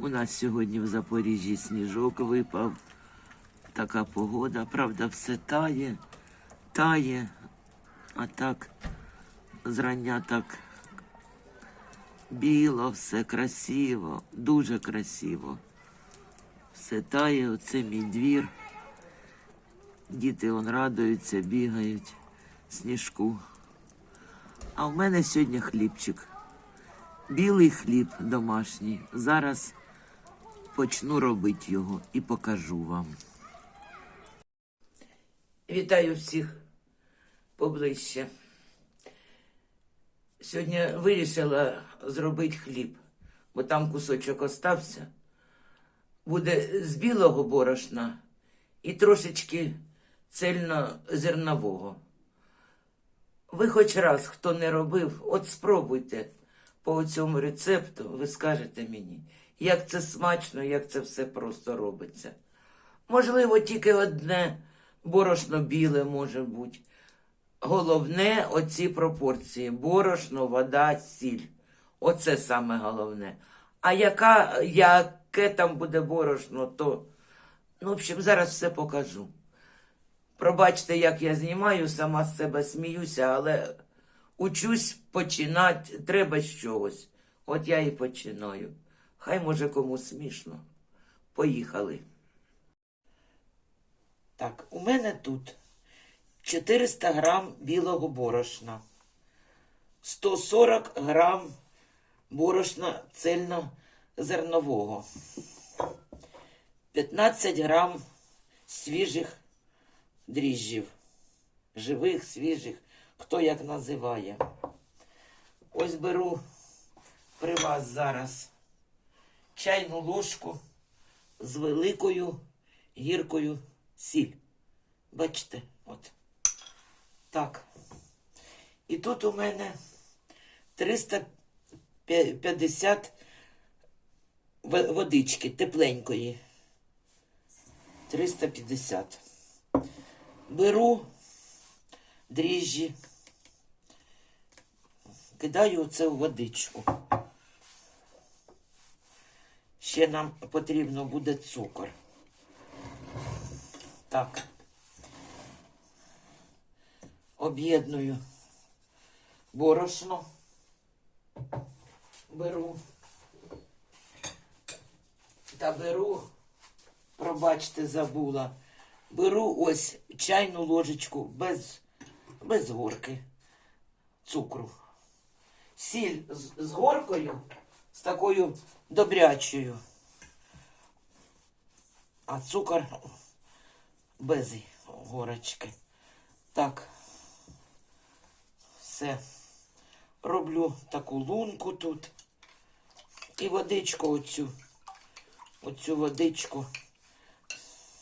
У нас сьогодні в Запоріжжі сніжок випав. Така погода. Правда, все тає, тає. А так зрання так біло, все красиво, дуже красиво. Все тає, оце мій двір. Діти он радуються, бігають, сніжку. А в мене сьогодні хлібчик. Білий хліб домашній. Зараз почну робити його і покажу вам. Вітаю всіх поближче. Сьогодні вирішила зробити хліб, бо там кусочок остався. Буде з білого борошна і трошечки цельнозернового. Ви хоч раз, хто не робив, от спробуйте по цьому рецепту, ви скажете мені, як це смачно, як це все просто робиться. Можливо, тільки одне борошно біле може бути. Головне оці пропорції: борошно, вода, сіль. Оце саме головне. А яка, яке там буде борошно, то, ну, в общем, зараз все покажу. Пробачте, як я знімаю, сама з себе сміюся, але учусь починати треба з чогось. От я і починаю. Хай може кому смішно. Поїхали. Так, у мене тут 400 грам білого борошна, 140 грам борошна цельнозернового, 15 грам свіжих дріжджів, живих, свіжих, хто як називає. Ось беру при вас зараз чайну ложку з великою гіркою сіль. Бачите, от. Так. І тут у мене 350 водички тепленької. 350. Беру дріжджі, кидаю це в водичку. Ще нам потрібно буде цукор. Так. Об'єдную борошно. Беру. Та беру, пробачте, забула. Беру ось чайну ложечку без, без горки цукру. Сіль з, з горкою, з такою добрячою. А цукор без горочки. Так. Все. Роблю таку лунку тут. І водичку оцю. Оцю водичку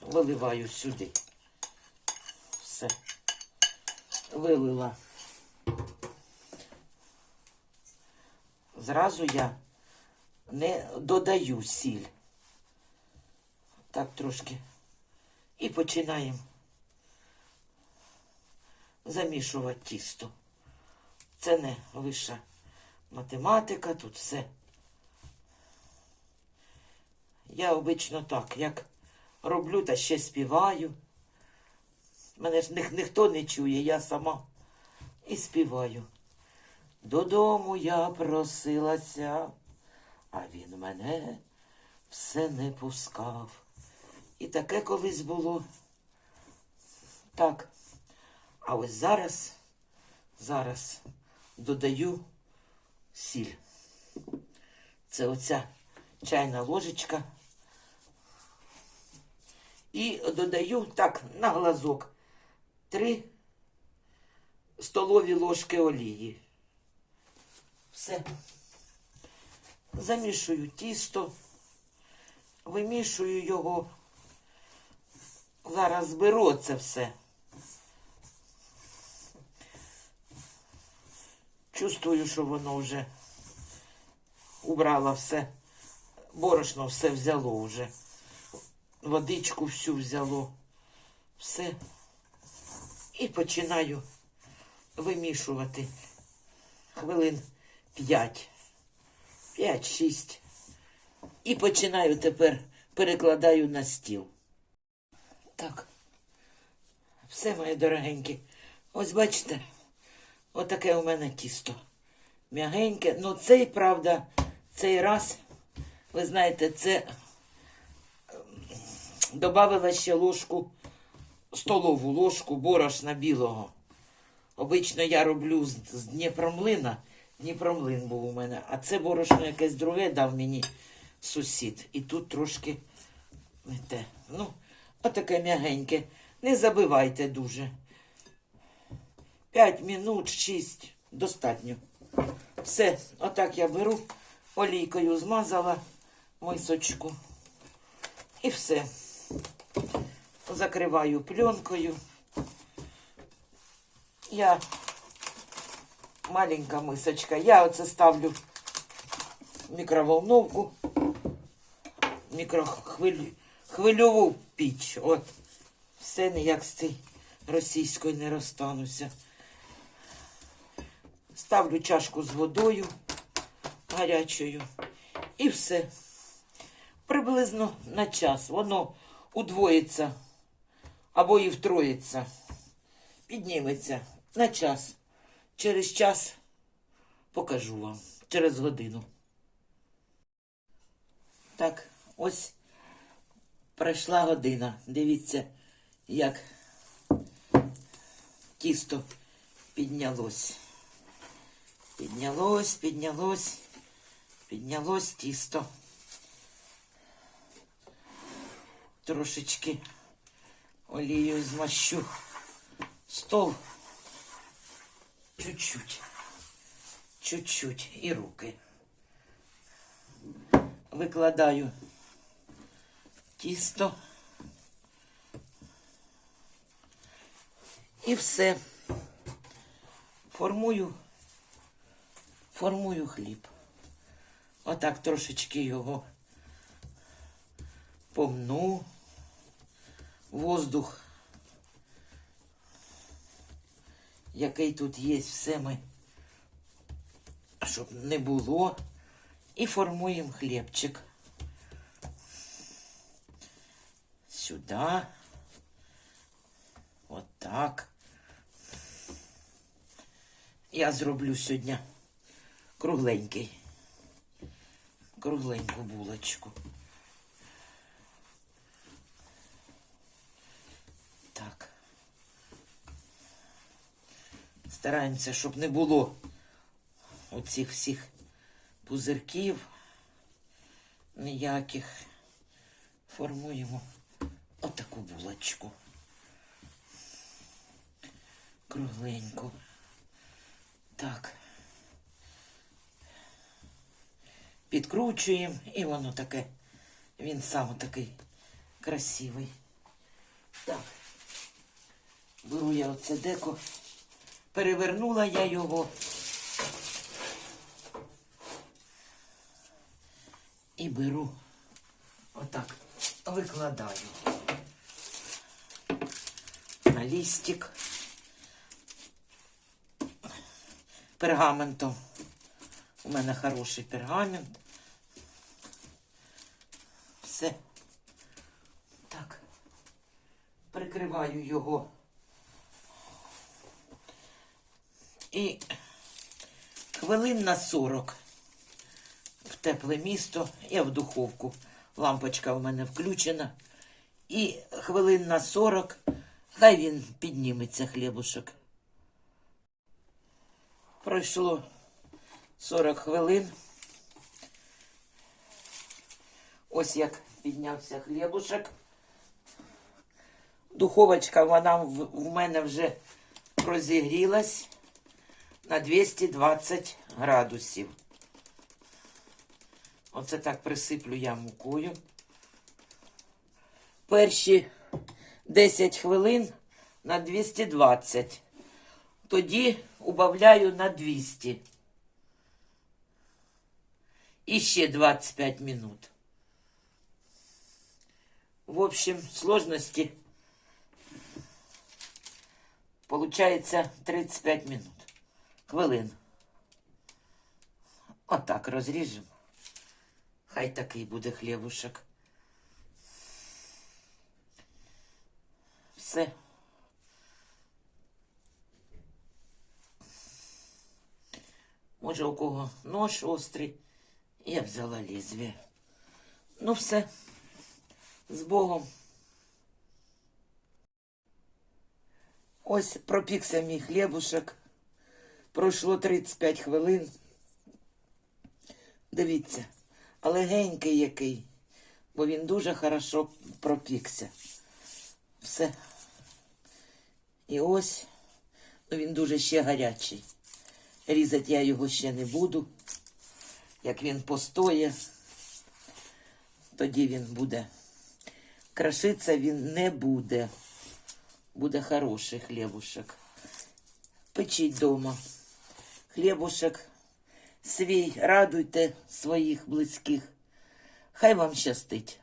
виливаю сюди. Все. Вилила. Зразу я не додаю сіль. Так трошки. І починаємо замішувати тісто. Це не вища математика, тут все. Я обично так, як роблю та ще співаю. Мене ж ніх, ніхто не чує, я сама і співаю. Додому я просилася, а він мене все не пускав. І таке колись було. Так. А ось зараз, зараз додаю сіль. Це оця чайна ложечка. І додаю так на глазок три столові ложки олії. Все. Замішую тісто, вимішую його. Зараз зберу це все. Чувствую, що воно вже убрало все. Борошно все взяло вже. Водичку всю взяло. Все. І починаю вимішувати хвилин 5. 5-6. І починаю тепер перекладаю на стіл. Так. Все, мої дорогенькі. Ось бачите, отаке у мене тісто. М'ягеньке. Ну, цей, правда, цей раз, ви знаєте, це Добавила ще ложку, столову ложку борошна білого. Обично я роблю з Дніпромлина. Дніпромлин був у мене. А це борошно якесь друге дав мені сусід. І тут трошки те. Ну, отаке м'ягеньке. Не забивайте дуже. П'ять минут, шість. Достатньо. Все, отак я беру, олійкою змазала мисочку. І все. Закриваю пленкою. Я маленька мисочка. Я оце ставлю в мікроволновку, мікрохвильову піч. От. Все ніяк з цієї російської не розстануся. Ставлю чашку з водою гарячою. І все приблизно на час. Воно удвоїться або і втроїться. Підніметься на час. Через час покажу вам. Через годину. Так, ось пройшла година. Дивіться, як тісто піднялось. Піднялось, піднялось, піднялось тісто. трошечки олією змащу стол. Чуть-чуть. Чуть-чуть і руки. Викладаю тісто. І все. Формую, формую хліб. Отак трошечки його помну воздух, який тут є, все ми, щоб не було. І формуємо хлібчик. Сюди. Отак. Я зроблю сьогодні кругленький. Кругленьку булочку. Так. Стараємося, щоб не було оцих всіх пузирків ніяких. Формуємо отаку булочку. Кругленьку. Так. Підкручуємо і воно таке. Він сам такий красивий. Так. Беру я оце деко. Перевернула я його. І беру отак, викладаю на лістик пергаментом. У мене хороший пергамент. Все. Так. Прикриваю його. І хвилин на 40 в тепле місто, я в духовку. Лампочка у мене включена. І хвилин на 40 хай він підніметься хлібушок. Пройшло 40 хвилин. Ось як піднявся хлібушок. Духовочка, вона в, в мене вже розігрілась на 220 градусів. Оце так присиплю я мукою. Перші 10 хвилин на 220. Тоді убавляю на 200. І ще 25 минут. В общем, сложности получается 35 минут. Хвилин. Отак розріжемо. Хай такий буде хлібушек. Все. Може, у кого нож острий. Я взяла лезвие. Ну, все. З Богом. Ось пропікся мій хлібушек. Пройшло 35 хвилин. Дивіться, легенький який, бо він дуже хорошо пропікся. Все. І ось, ну він дуже ще гарячий. Різати я його ще не буду. Як він постоє, тоді він буде. Крашиться він не буде. Буде хороший хлібушек. Печіть дома. Хлібушек свій, радуйте своїх близьких. Хай вам щастить.